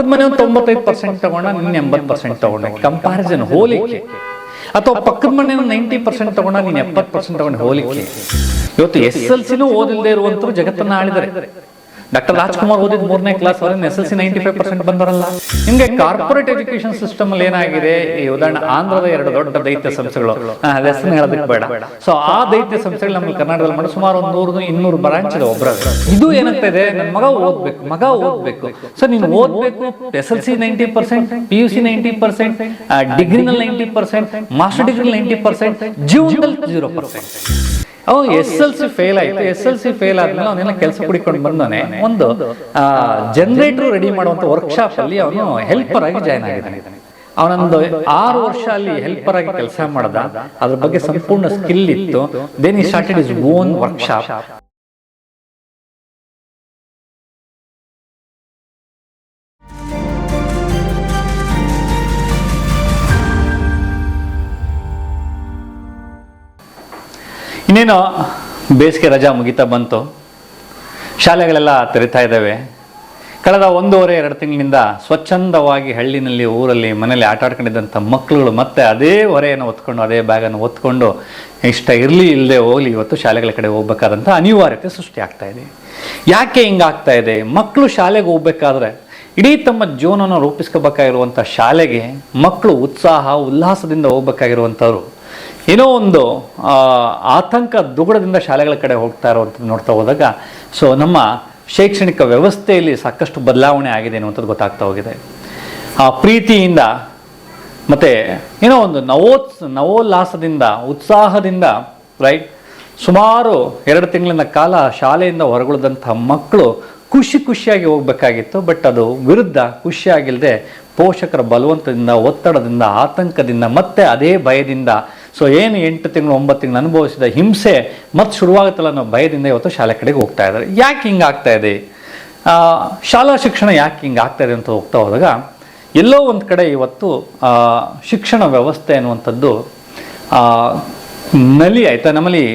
ಪಕ್ಕದ ಮನೆ ತೊಂಬತ್ತೈದು ಪರ್ಸೆಂಟ್ ತಗೊಂಡ ನಿನ್ನ ಎಂಬತ್ತು ಪರ್ಸೆಂಟ್ ತಗೊಂಡೆ ಕಂಪ್ಯಾರಿಸನ್ ಹೋಲಿಕೆ. ಅಥವಾ ಪಕ್ಕದ ಮನೆ ನೈಂಟಿ ಪರ್ಸೆಂಟ್ ತಗೊಂಡ ನೀನು ಎಪ್ಪತ್ತು ಪರ್ಸೆಂಟ್ ತಗೊಂಡು ಹೋಲಿಕೆ. ಇವತ್ತು ಎಸ್ ಎಲ್ ಸಿನೂ ಓದಿಲ್ಲದೆ ಇರುವಂತರು ಜಗತ್ತನ್ನ ಆಳಿದ್ದಾರೆ. ಡಾಕ್ಟರ್ ರಾಜ್ಕುಮಾರ್ ಓದಿದ ಮೂರನೇ ಕ್ಲಾಸ್ ಅವ್ರನ್ನ S L C ninety five percent ಬಂದರಲ್ಲ ನಿಮ್ಗೆ ಕಾರ್ಪೊರೇಟ್ ಎಜುಕೇಶನ್ ಸಿಸ್ಟಮ್ ಅಲ್ಲಿ ಏನಾಗಿದೆ? ಈ ಉದಾಹರಣೆ ಆಂಧ್ರದ ಎರಡು ದೊಡ್ಡ ದೈತ್ಯ ಸಂಸ್ಥೆಗಳು. ಹೆಸರು ಹೇಳೋದಕ್ಕೆ ಬೇಡ. ಸೊ ಆ ದೈತ್ಯ ಸಂಸ್ಥೆಗಳು ನಮ್ಮ ಕರ್ನಾಟಕದಲ್ಲಿ ಮಾಡಿ ಸುಮಾರು ಒಂದು ನೂರು ಇನ್ನೂರು ಬ್ರಾಂಚ್ ಇದೆ ಒಬ್ಬರ ಇದು ಇದೆ ನನ್ನ ಮಗ ಓದ್ಬೇಕು ಮಗ ಓದ್ಬೇಕು. ಸೊ ನೀನು ಓದ್ಬೇಕು S L C ninety percent P U C ninety percent ಡಿಗ್ರಿನಲ್ಲಿ ninety percent master degree ninety percent ಜೀವನದಲ್ಲಿ ಜೀರೋ ಪರ್ಸೆಂಟ್ ಅವ್ ಎಸ್ ಎಲ್ ಸಿ ಫೇಲ್ ಆಯ್ತು. ಎಸ್ ಎಲ್ ಸಿ ಫೇಲ್ ಆದ್ಮೇಲೆ ಅವನೆಲ್ಲ ಕೆಲಸ ಕುಡಿಕೊಂಡು ಬಂದಾನೆ ಒಂದು ಜನರೇಟರ್ ರೆಡಿ ಮಾಡುವಂತ ವರ್ಕ್ಶಾಪ್ ಅಲ್ಲಿ ಅವನು ಹೆಲ್ಪರ್ ಆಗಿ ಜಾಯ್ನ್ ಆಗಿದ್ದಾನೆ. ಅವನೊಂದು ಆರು ವರ್ಷ ಅಲ್ಲಿ ಹೆಲ್ಪರ್ ಆಗಿ ಕೆಲಸ ಮಾಡ್ದ. ಅದ್ರ ಬಗ್ಗೆ ಸಂಪೂರ್ಣ ಸ್ಕಿಲ್ ಇತ್ತು. ದೆನ್ ಈ ಸ್ಟಾರ್ಟೆಡ್ ಇಸ್ ಓನ್ ವರ್ಕ್ಶಾಪ್ ಇನ್ನೇನು ಬೇಸಿಗೆ ರಜಾ ಮುಗಿತಾ ಬಂತು. ಶಾಲೆಗಳೆಲ್ಲ ತೆರಿತಾ ಇದ್ದಾವೆ. ಕಳೆದ ಒಂದೂವರೆ, ಎರಡು ತಿಂಗಳಿಂದ ಸ್ವಚ್ಛಂದವಾಗಿ ಹಳ್ಳಿನಲ್ಲಿ, ಊರಲ್ಲಿ ಮನೇಲಿ ಆಟ ಆಡ್ಕೊಂಡಿದ್ದಂಥ ಮಕ್ಕಳುಗಳು ಮತ್ತೆ ಅದೇ ಹೊರೆಯನ್ನು ಹೊತ್ಕೊಂಡು, ಅದೇ ಬ್ಯಾಗನ್ನು ಹೊತ್ಕೊಂಡು, ಇಷ್ಟ ಇರಲಿ ಇಲ್ಲದೆ ಹೋಗಲಿ ಇವತ್ತು ಶಾಲೆಗಳ ಕಡೆ ಹೋಗ್ಬೇಕಾದಂಥ ಅನಿವಾರ್ಯತೆ ಸೃಷ್ಟಿ ಆಗ್ತಾ ಇದೆ. ಯಾಕೆ ಹಿಂಗಾಗ್ತಾ ಇದೆ? ಮಕ್ಕಳು ಶಾಲೆಗೆ ಹೋಗ್ಬೇಕಾದ್ರೆ ಇಡೀ ತಮ್ಮ ಜೀವನವನ್ನು ರೂಪಿಸ್ಕೋಬೇಕಾಗಿರುವಂಥ ಶಾಲೆಗೆ ಮಕ್ಕಳು ಉತ್ಸಾಹ, ಉಲ್ಲಾಸದಿಂದ ಹೋಗ್ಬೇಕಾಗಿರುವಂಥವ್ರು ಏನೋ ಒಂದು ಆತಂಕ ದುಗುಡದಿಂದ ಶಾಲೆಗಳ ಕಡೆ ಹೋಗ್ತಾ ಇರೋವಂಥದ್ದು ನೋಡ್ತಾ ಹೋದಾಗ ಸೊ ನಮ್ಮ ಶೈಕ್ಷಣಿಕ ವ್ಯವಸ್ಥೆಯಲ್ಲಿ ಸಾಕಷ್ಟು ಬದಲಾವಣೆ ಆಗಿದೆ ಅನ್ನುವಂಥದ್ದು ಗೊತ್ತಾಗ್ತಾ ಹೋಗಿದೆ. ಆ ಪ್ರೀತಿಯಿಂದ, ಮತ್ತು ಏನೋ ಒಂದು ನವೋತ್ಸ, ನವೋಲ್ಲಾಸದಿಂದ, ಉತ್ಸಾಹದಿಂದ ರೈಟ್ ಸುಮಾರು ಎರಡು ತಿಂಗಳಿನ ಕಾಲ ಶಾಲೆಯಿಂದ ಹೊರಗುಳಿದಂಥ ಮಕ್ಕಳು ಖುಷಿ ಖುಷಿಯಾಗಿ ಹೋಗಬೇಕಾಗಿತ್ತು ಬಟ್ ಅದು ವಿರುದ್ಧ ಖುಷಿಯಾಗಿಲ್ಲದೆ ಪೋಷಕರ ಬಲವಂತದಿಂದ, ಒತ್ತಡದಿಂದ, ಆತಂಕದಿಂದ, ಮತ್ತೆ ಅದೇ ಭಯದಿಂದ ಸೊ ಏನು ಎಂಟು ತಿಂಗಳು ಒಂಬತ್ತು ತಿಂಗಳು ಅನುಭವಿಸಿದ ಹಿಂಸೆ ಮತ್ತು ಶುರುವಾಗುತ್ತಲ್ಲ ಅನ್ನೋ ಭಯದಿಂದ ಇವತ್ತು ಶಾಲೆ ಕಡೆಗೆ ಹೋಗ್ತಾ ಇದ್ದಾರೆ. ಯಾಕೆ ಹಿಂಗೆ ಆಗ್ತಾ ಇದೆ? ಶಾಲಾ ಶಿಕ್ಷಣ ಯಾಕೆ ಹಿಂಗೆ ಆಗ್ತಾ ಇದೆ ಅಂತ ಹೋಗ್ತಾ ಹೋದಾಗ, ಎಲ್ಲೋ ಒಂದು ಕಡೆ ಇವತ್ತು ಶಿಕ್ಷಣ ವ್ಯವಸ್ಥೆ ಅನ್ನುವಂಥದ್ದು ನಲಿ ಆಯ್ತಾ? ನಮ್ಮಲ್ಲಿ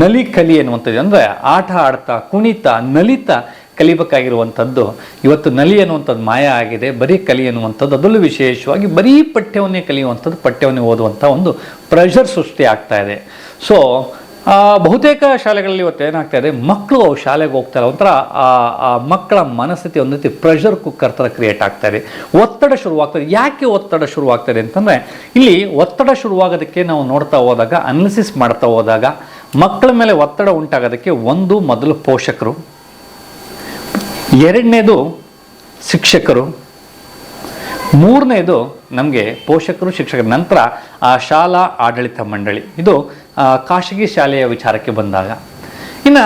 ನಲಿ ಕಲಿ ಅನ್ನುವಂಥದ್ದು ಅಂದರೆ ಆಟ ಆಡ್ತಾ, ಕುಣಿತ, ನಲಿತ ಕಲಿಬೇಕಾಗಿರುವಂಥದ್ದು. ಇವತ್ತು ನಲಿ ಅನ್ನುವಂಥದ್ದು ಮಾಯ ಆಗಿದೆ, ಬರೀ ಕಲಿ ಅನ್ನುವಂಥದ್ದು ಅದರಲ್ಲೂ ವಿಶೇಷವಾಗಿ ಬರೀ ಪಠ್ಯವನ್ನೇ ಕಲಿಯುವಂಥದ್ದು, ಪಠ್ಯವನ್ನೇ ಓದುವಂಥ ಒಂದು ಪ್ರೆಷರ್ ಸೃಷ್ಟಿ ಆಗ್ತಾ ಇದೆ. ಸೊ ಬಹುತೇಕ ಶಾಲೆಗಳಲ್ಲಿ ಇವತ್ತು ಏನಾಗ್ತಾ ಇದೆ ಮಕ್ಕಳು ಶಾಲೆಗೆ ಹೋಗ್ತಾರೆ ಒಂಥರ ಆ ಮಕ್ಕಳ ಮನಸ್ಥಿತಿ ಒಂದು ರೀತಿ ಪ್ರೆಷರ್ ಕುಕ್ಕರ್ ಥರ ಕ್ರಿಯೇಟ್ ಆಗ್ತಾ ಇದೆ. ಒತ್ತಡ ಶುರುವಾಗ್ತದೆ ಯಾಕೆ ಒತ್ತಡ ಶುರುವಾಗ್ತದೆ ಅಂತಂದರೆ, ಇಲ್ಲಿ ಒತ್ತಡ ಶುರುವಾಗೋದಕ್ಕೆ ನಾವು ನೋಡ್ತಾ ಹೋದಾಗ ಅನಾಲಿಸಿಸ್ ಮಾಡ್ತಾ ಹೋದಾಗ, ಮಕ್ಕಳ ಮೇಲೆ ಒತ್ತಡ ಉಂಟಾಗೋದಕ್ಕೆ ಒಂದು ಮೊದಲು ಪೋಷಕರು ಎರಡನೇದು ಶಿಕ್ಷಕರು, ಮೂರನೇದು ನಮಗೆ ಪೋಷಕರು, ಶಿಕ್ಷಕರ. ನಂತರ ಆ ಶಾಲಾ ಆಡಳಿತ ಮಂಡಳಿ. ಇದು ಖಾಸಗಿ ಶಾಲೆಯ ವಿಚಾರಕ್ಕೆ ಬಂದಾಗ. ಇನ್ನು